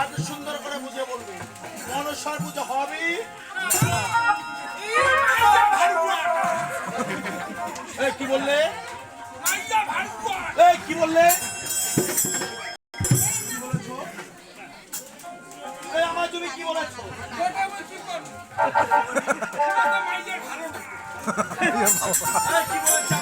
আজ সুন্দর করে বুঝে বলবে। মনসার পুজো হবে। কি বললে? কি বললে? আমার তুমি কি বলেছ? কি বলেছে?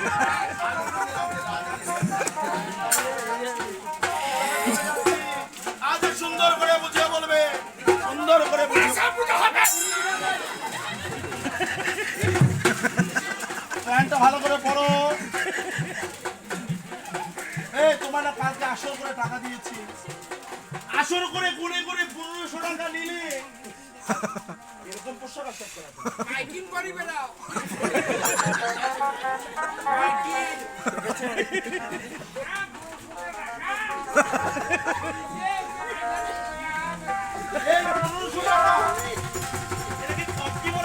প্যান্টটা ভালো করে পরো। এই তোমার না কালকে আসর করে টাকা দিয়েছি। আসর করে গুনে গুনে পনেরোশো টাকা নিলে। এরকম পোশাক আশাক করা এই